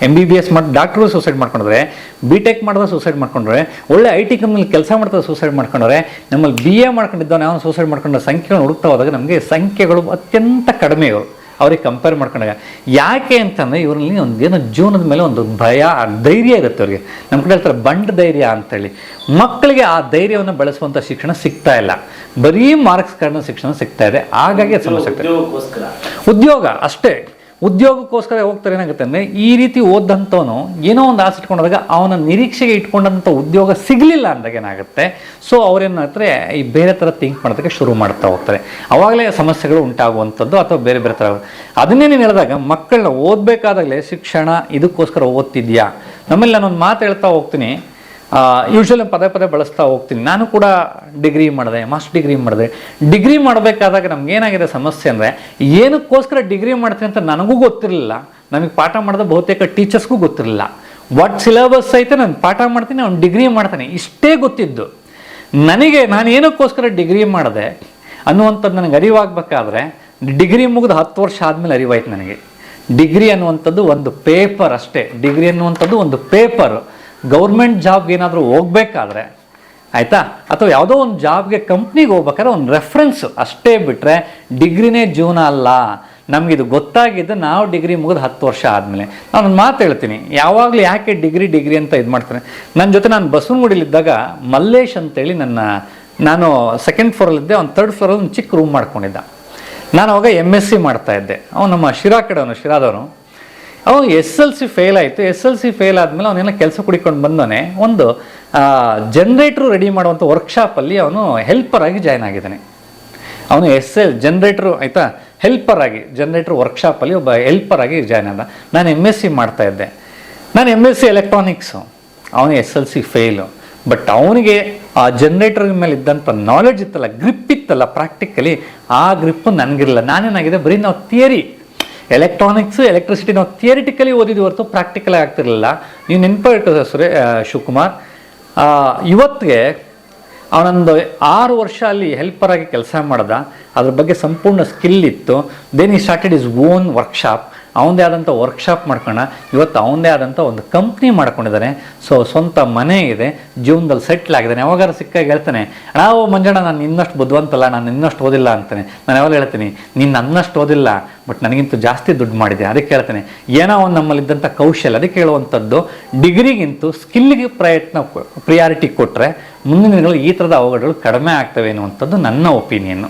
ಎಂ ಬಿ ಬಿ ಎಸ್ ಮಾಡಿ ಡಾಕ್ಟ್ರುಗಳು ಸೂಸೈಡ್ ಮಾಡ್ಕೊಂಡಿದ್ದಾರೆ. ಬಿ ಟೆಕ್ ಮಾಡಿದ ಸೂಸೈಡ್ ಮಾಡ್ಕೊಂಡ್ರೆ ಒಳ್ಳೆ ಐ ಟಿ ಕಂಪ್ನಿಲಿ ಕೆಲಸ ಮಾಡ್ತಾ ಸೂಸೈಡ್ ಮಾಡ್ಕೊಂಡ್ರೆ ನಮ್ಮಲ್ಲಿ ಬಿ ಎ ಮಾಡ್ಕೊಂಡಿದ್ದವನು ಅವನು ಸೂಸೈಡ್ ಮಾಡ್ಕೊಂಡ ಸಂಖ್ಯೆಗಳು ಹುಡುಕ್ತಾ ಹೋದಾಗ ನಮಗೆ ಸಂಖ್ಯೆಗಳು ಅತ್ಯಂತ ಕಡಿಮೆ ಇವರು ಅವ್ರಿಗೆ ಕಂಪೇರ್ ಮಾಡ್ಕೊಂಡಾಗ. ಯಾಕೆ ಅಂತಂದರೆ ಇವರಲ್ಲಿ ಒಂದು ಏನೋ ಜೀವನದ ಮೇಲೆ ಒಂದು ಭಯ ಧೈರ್ಯ ಇರುತ್ತೆ ಅವ್ರಿಗೆ. ನಮ್ಮ ಕಡೆ ಹೇಳ್ತಾರೆ ಬಂಡ್ ಧೈರ್ಯ ಅಂತೇಳಿ. ಮಕ್ಕಳಿಗೆ ಆ ಧೈರ್ಯವನ್ನು ಬೆಳೆಸುವಂಥ ಶಿಕ್ಷಣ ಸಿಗ್ತಾ ಇಲ್ಲ. ಬರೀ ಮಾರ್ಕ್ಸ್ ಕಾರಣ ಶಿಕ್ಷಣ ಸಿಗ್ತಾ ಇದೆ. ಹಾಗಾಗಿ ಸಮಸ್ಯೆ ಉದ್ಯೋಗ ಅಷ್ಟೇ. ಉದ್ಯೋಗಕ್ಕೋಸ್ಕರ ಹೋಗ್ತಾರೆ ಏನಾಗುತ್ತೆ ಅಂದರೆ ಈ ರೀತಿ ಓದಂಥವನು ಏನೋ ಒಂದು ಆಸೆ ಇಟ್ಕೊಂಡಾಗ ಅವನ ನಿರೀಕ್ಷೆಗೆ ಇಟ್ಕೊಂಡಂಥ ಉದ್ಯೋಗ ಸಿಗಲಿಲ್ಲ ಅಂದಾಗ ಏನಾಗುತ್ತೆ? ಸೊ ಅವ್ರೇನಾಗ್ತಾರೆ ಈ ಬೇರೆ ಥರ ಥಿಂಕ್ ಮಾಡೋದಕ್ಕೆ ಶುರು ಮಾಡ್ತಾ ಹೋಗ್ತಾರೆ. ಅವಾಗಲೇ ಸಮಸ್ಯೆಗಳು ಉಂಟಾಗುವಂಥದ್ದು ಅಥವಾ ಬೇರೆ ಬೇರೆ ಥರ. ಅದನ್ನೇ ನೀನು ಹೇಳಿದಾಗ ಮಕ್ಕಳನ್ನ ಓದಬೇಕಾದಾಗಲೇ ಶಿಕ್ಷಣ ಇದಕ್ಕೋಸ್ಕರ ಓದ್ತಿದ್ಯಾ? ನಮ್ಮಲ್ಲಿ ನಾನೊಂದು ಮಾತು ಹೇಳ್ತಾ ಹೋಗ್ತೀನಿ. ಯೂಶ್ವಲಿ ಪದೇ ಪದೇ ಬಳಸ್ತಾ ಹೋಗ್ತೀನಿ. ನಾನು ಕೂಡ ಡಿಗ್ರಿ ಮಾಡಿದೆ ಮಾಸ್ಟರ್ ಡಿಗ್ರಿ ಮಾಡಿದೆ. ಡಿಗ್ರಿ ಮಾಡಬೇಕಾದಾಗ ನಮ್ಗೆ ಏನಾಗಿದೆ ಸಮಸ್ಯೆ ಅಂದರೆ, ಏನಕ್ಕೋಸ್ಕರ ಡಿಗ್ರಿ ಮಾಡ್ತೀನಿ ಅಂತ ನನಗೂ ಗೊತ್ತಿರಲಿಲ್ಲ. ನಮಗೆ ಪಾಠ ಮಾಡಿದ ಬಹುತೇಕ ಟೀಚರ್ಸ್ಗೂ ಗೊತ್ತಿರಲಿಲ್ಲ. ವಾಟ್ ಸಿಲೆಬಸ್ ಐತೆ ನಾನು ಪಾಠ ಮಾಡ್ತೀನಿ, ಅವ್ನು ಡಿಗ್ರಿ ಮಾಡ್ತಾನೆ. ಇಷ್ಟೇ ಗೊತ್ತಿದ್ದು. ನನಗೆ, ನಾನು ಏನಕ್ಕೋಸ್ಕರ ಡಿಗ್ರಿ ಮಾಡಿದೆ ಅನ್ನುವಂಥದ್ದು ನನಗೆ ಅರಿವಾಗಬೇಕಾದ್ರೆ ಡಿಗ್ರಿ ಮುಗಿದು ಹತ್ತು ವರ್ಷ ಆದಮೇಲೆ ಅರಿವಾಯ್ತು ನನಗೆ. ಡಿಗ್ರಿ ಅನ್ನುವಂಥದ್ದು ಒಂದು ಪೇಪರ್ ಅಷ್ಟೇ. ಡಿಗ್ರಿ ಅನ್ನುವಂಥದ್ದು ಒಂದು ಪೇಪರ್ ಗೌರ್ಮೆಂಟ್ ಜಾಬ್ಗೆ ಏನಾದರೂ ಹೋಗ್ಬೇಕಾದ್ರೆ, ಆಯಿತಾ? ಅಥವಾ ಯಾವುದೋ ಒಂದು ಜಾಬ್ಗೆ ಕಂಪ್ನಿಗೆ ಹೋಗ್ಬೇಕಾದ್ರೆ ಒಂದು ರೆಫರೆನ್ಸು ಅಷ್ಟೇ ಬಿಟ್ಟರೆ ಡಿಗ್ರಿನೇ ಜೀವನ ಅಲ್ಲ. ನಮಗಿದು ಗೊತ್ತಾಗಿದ್ದು ನಾವು ಡಿಗ್ರಿ ಮುಗಿದು ಹತ್ತು ವರ್ಷ ಆದಮೇಲೆ. ಒಂದು ಮಾತು ಹೇಳ್ತೀನಿ. ಯಾವಾಗಲೂ ಯಾಕೆ ಡಿಗ್ರಿ ಡಿಗ್ರಿ ಅಂತ ಇದು ಮಾಡ್ತಾರೆ? ನನ್ನ ಜೊತೆ ನಾನು ಬಸವನಗುಡಿಲಿದ್ದಾಗ ಮಲ್ಲೇಶ್ ಅಂತೇಳಿ ನನ್ನ, ನಾನು ಸೆಕೆಂಡ್ ಫ್ಲೋರಲ್ಲಿದ್ದೆ ಅವ್ನು ತರ್ಡ್ ಫ್ಲೋರಲ್ಲಿ ಒಂದು ಚಿಕ್ಕ ರೂಮ್ ಮಾಡ್ಕೊಂಡಿದ್ದ. ನಾನು ಅವಾಗ ಎಂ ಎಸ್ ಸಿ ಮಾಡ್ತಾ ಇದ್ದೆ. ಅವನು ನಮ್ಮ ಶಿರಾ ಕಡೆಯವನು ಶಿರಾದವನು. ಅವನು ಎಸ್ ಎಲ್ ಸಿ ಫೇಲ್ ಆಯಿತು. ಎಸ್ ಎಲ್ ಸಿ ಫೇಲ್ ಆದಮೇಲೆ ಅವನೆಲ್ಲ ಕೆಲಸ ಕುಡಿಕೊಂಡು ಬಂದವನೇ, ಒಂದು ಜನ್ರೇಟ್ರು ರೆಡಿ ಮಾಡುವಂಥ ವರ್ಕ್ಶಾಪಲ್ಲಿ ಅವನು ಹೆಲ್ಪರ್ ಆಗಿ ಜಾಯ್ನ್ ಆಗಿದ್ದಾನೆ. ಅವನು ಎಸ್ ಎಲ್ ಜನ್ರೇಟ್ರು ಆಯಿತಾ? ಹೆಲ್ಪರ್ ಆಗಿ ಜನ್ರೇಟ್ರ್ ವರ್ಕ್ಶಾಪಲ್ಲಿ ಒಬ್ಬ ಹೆಲ್ಪರ್ ಆಗಿ ಜಾಯ್ನ್ ಆದ. ನಾನು ಎಂ ಎಸ್ ಸಿ ಮಾಡ್ತಾ ಇದ್ದೆ. ನಾನು ಎಂ ಎಸ್ ಸಿ ಎಲೆಕ್ಟ್ರಾನಿಕ್ಸು ಅವನು S L C fail but ಅವನಿಗೆ ಆ ಜನ್ರೇಟರ್ ಮೇಲೆ ಇದ್ದಂಥ ನಾಲೆಡ್ಜ್ ಇತ್ತಲ್ಲ ಗ್ರಿಪ್ ಇತ್ತಲ್ಲ ಪ್ರಾಕ್ಟಿಕಲಿ ಆ ಗ್ರಿಪ್ಪು ನನಗಿರಲಿಲ್ಲ. ನಾನೇನಾಗಿದೆ? ಬರೀ ನಾವು ಥಿಯರಿ ಎಲೆಕ್ಟ್ರಾನಿಕ್ಸು ಎಲೆಕ್ಟ್ರಿಸಿಟಿ ನಾವು ಥಿಯರಿಟಿಕಲಿ ಓದಿದ್ವಿ ಹೊರತು ಪ್ರಾಕ್ಟಿಕಲ್ ಆಗ್ತಿರಲಿಲ್ಲ. ನೀವು ನೆನಪು ಸುರೇ ಶಿವಕುಮಾರ್. ಇವತ್ತಿಗೆ ಅವನೊಂದು ಆರು ವರ್ಷ ಅಲ್ಲಿ ಹೆಲ್ಪರ್ ಆಗಿ ಕೆಲಸ ಮಾಡ್ದ. ಅದ್ರ ಬಗ್ಗೆ ಸಂಪೂರ್ಣ ಸ್ಕಿಲ್ ಇತ್ತು. ದೆನ್ ಈ ಸ್ಟಾರ್ಟೆಡ್ ಇಸ್ ಓನ್ ವರ್ಕ್ಶಾಪ್ ಅವನದೇ ಆದಂಥ ವರ್ಕ್ಶಾಪ್ ಮಾಡ್ಕೊಂಡ ಇವತ್ತು ಅವನದೇ ಆದಂಥ ಒಂದು ಕಂಪ್ನಿ ಮಾಡ್ಕೊಂಡಿದ್ದಾನೆ ಸೊ ಸ್ವಂತ ಮನೆ ಇದೆ. ಜೀವನದಲ್ಲಿ ಸೆಟ್ಲ್ ಆಗಿದ್ದಾನೆ ಯಾವಾಗಾರ ಸಿಕ್ಕಾಗ ಹೇಳ್ತಾನೆ ನಾವು ಮಂಜಣ್ಣ, ನಾನು ಇನ್ನಷ್ಟು ಬುದ್ಧಿವಂತಲ್ಲ, ನಾನು ಇನ್ನಷ್ಟು ಓದಿಲ್ಲ ಅಂತಾನೆ. ನಾನು ಯಾವಾಗ ಹೇಳ್ತೀನಿ, ನೀನು ಅನ್ನಷ್ಟು ಓದಿಲ್ಲ ಬಟ್ ನನಗಿಂತ ಜಾಸ್ತಿ ದುಡ್ಡು ಮಾಡಿದೆ ಅದಕ್ಕೆ ಹೇಳ್ತಾನೆ, ಏನೋ ಒಂದು ನಮ್ಮಲ್ಲಿದ್ದಂಥ ಕೌಶಲ್ಯ. ಅದಕ್ಕೆ ಹೇಳುವಂಥದ್ದು, ಡಿಗ್ರಿಗಿಂತೂ ಸ್ಕಿಲ್ಗೆ ಪ್ರಯತ್ನ ಪ್ರಿಯಾರಿಟಿ ಕೊಟ್ಟರೆ ಮುಂದಿನ ದಿನಗಳಲ್ಲಿ ಈ ಥರದ ಅವಘಡಗಳು ಕಡಿಮೆ ಆಗ್ತವೆ ಅನ್ನುವಂಥದ್ದು ನನ್ನ ಒಪಿನಿಯನ್ನು